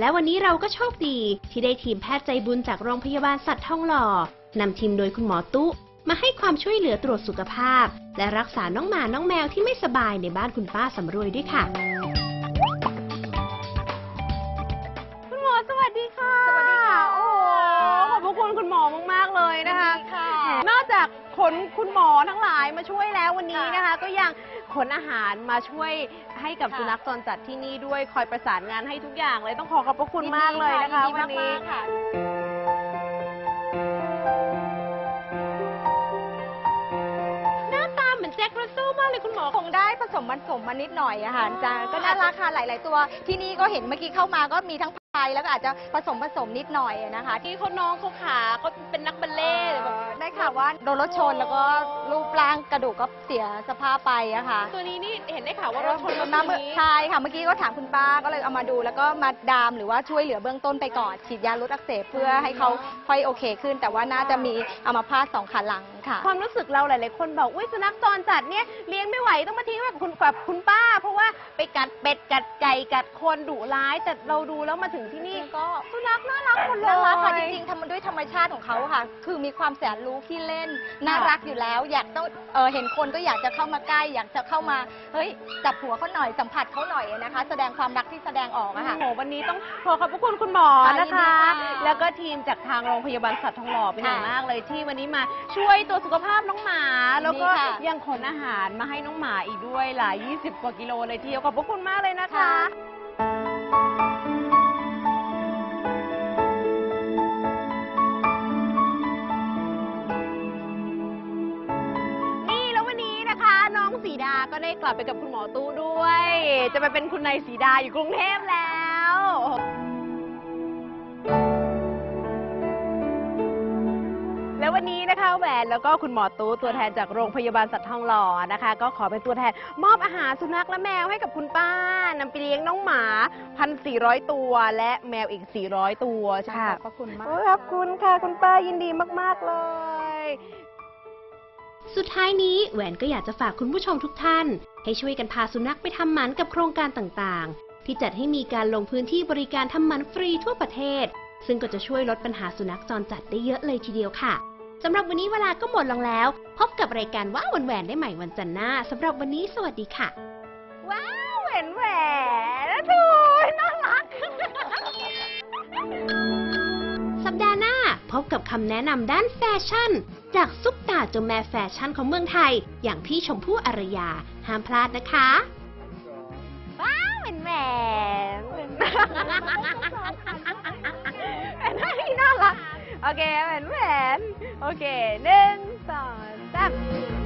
และวันนี้เราก็โชคดีที่ได้ทีมแพทย์ใจบุญจากโรงพยาบาลสัตว์ทองหล่อนำทีมโดยคุณหมอตุ๊มาให้ความช่วยเหลือตรวจสุขภาพ และรักษาน้องหมาน้องแมวที่ไม่สบายในบ้านคุณป้าสำรวยด้วยค่ะ คุณหมอสวัสดีค่ะ สวัสดีค่ะ โอ้โหขอบพระคุณคุณหมอมากๆ เลยนะคะ ค่ะ นอกจาก ขนคุณหมอทั้งหลายมาช่วยแล้ววันนี้นะคะ ก็ยังขนอาหารมาช่วยให้กับค่ะสุนัขจรจัดที่นี่ด้วยคอยประสานงานให้ทุกอย่างเลยต้องขอขอบพระคุณมากเลยนะคะยิวันดีนี้มากๆค่ะหน้าตาเหมือนแจ็ครัสเซลมากเลยคุณหมอ คงได้ผสมผสมมานิดหน่อยอะค่ะจะก็น่ารักค่ะหลาย ๆ ตัว ที่นี่ก็เห็นเมื่อกี้เข้ามาก็มีทั้งพายแล้วก็อาจจะผสมผสมนิดหน่อยอะนะคะที่ที่เขาน้องเขาขาเขาเป็นนักบัลเล่ต์แบบ ได้ข่าวว่าโดนรถชนแล้วก็รูปร่างกระดูกก็เสียสภาพไปอะค่ะตัวนี้นี่เห็นได้ข่าวว่ารถชนรถมาตัวเมื่อนี้ใช่ค่ะเมื่อกี้ก็ถามคุณป้าก็เลยเอามาดู แล้วก็มาดามหรือว่าช่วยเหลือเบื้องต้นไปก่อนฉีดยาลดอักเสบเพื่อให้เขาค่อยโอเคขึ้น แต่ว่าน่าจะมีอัมาพาตสองขาหลังค่ะ ความรู้สึกเราหลาย ๆ คนบอกอุ้ยสุนัขจรจัดเนี่ยเลี้ยงไม่ไหวต้องมาทิ้งไว้กับคุณกับคุณป้า เพราะว่าไปกัดเป็ดกัดไก่กัดคนดุร้ายแต่เราดูแล้วมาถึงที่นี่ก็สุนัขน่ารักหมดเลยน่ารักค่ะจริงๆทำมันด้วยธรรมชาติของเขาค่ะ คือมีความแสนรู้ขี้เล่น น่ารักอยู่แล้ว อยากต้องเออเห็นคนก็อยากจะเข้ามาใกล้ อยากจะเข้ามาเฮ้ยจับหัวเขาหน่อยสัมผัสเขาหน่อยนะคะ แสดงความรักที่แสดงออกอะค่ะ โอ้โหวันนี้ต้องขอขอบพระคุณคุณหมอค่ะนะคะยินดีค่ะแล้วก็ทีมจากทางโรงพยาบาลสัตว์ทองหล่อเป็นอย่างค่ะมากเลยที่วันนี้มาช่วยตัวจสุขภาพน้องหมา แล้วก็ยินดีค่ะ ยังขนอาหารมาให้น้องหมาอีกด้วยหลาย 20 กว่ากิโลเลยทีเดียวขอบพระคุณมากเลยนะคะนี่ สีดาก็ได้กลับไปกับคุณหมอตู้ด้วย จะไปเป็นคุณนายสีดาอยู่กรุงเทพแล้วแล้ววันนี้นะคะแหวนแล้วก็คุณหมอตู้ตัวแทนจากโรงพยาบาลสัตว์ทองหล่อนะคะ ก็ขอเป็นตัวแทน มอบอาหารสุนัขและแมวให้กับคุณป้านำไปเลี้ยงน้องหมาพันสี่ร้อยตัว และแมวอีก 400 ตัวขค่ะอบพระคุณมากโอ้ยขอบคุณค่ะ คุณป้ายินดีมาก ๆ เลย สุดท้ายนี้แหวนก็อยากจะฝากคุณผู้ชมทุกท่าน ให้ช่วยกันพาสุนัขไปทำหมันกับโครงการต่างๆ ที่จัดให้มีการลงพื้นที่บริการทำหมันฟรีทั่วประเทศ ซึ่งก็จะช่วยลดปัญหาสุนัขจรจัดได้เยอะเลยทีเดียวค่ะสำหรับวันนี้เวลาก็หมดลงแล้ว พบกับรายการว้าวันแหวนได้ใหม่วันจันทร์หน้าสำหรับวันนี้สวัสดีค่ะ ว้าวแหวนแหวน พบกับคำแนะนำด้านแฟชั่น จากซุปตาเจ้าแม่แฟชั่นของเมืองไทย อย่างพี่ชมพู่อารยา ห้ามพลาดนะคะว้าวเป็นแหวนเป็นแหวนน่ารักโอเคเป็นแหวนโอเคหนึ่งสองสาม